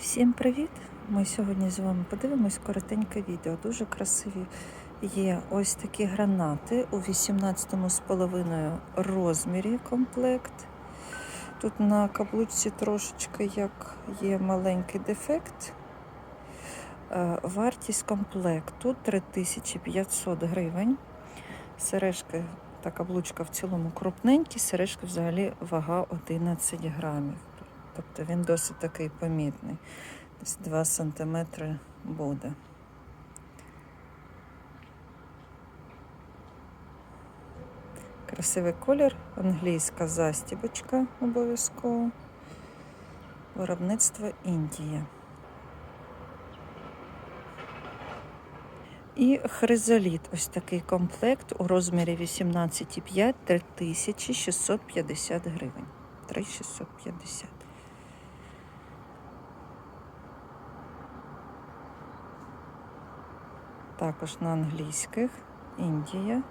Всім привіт! Ми сьогодні з вами подивимось коротеньке відео. Дуже красиві є ось такі гранати у 18,5 розмірі комплект. Тут на каблучці трошечки як є маленький дефект. Е, Вартість комплекту 3500 гривень. Сережки та каблучка в цілому крупненькі, сережки взагалі вага 11 грамів. Тобто він досить такий помітний. Десь 2 см буде. Красивий колір, англійська застібочка обов'язково. Виробництво Індія. І хризоліт, ось такий комплект у розмірі 18,5 3650 гривень. 3650. Також на англійських Індія.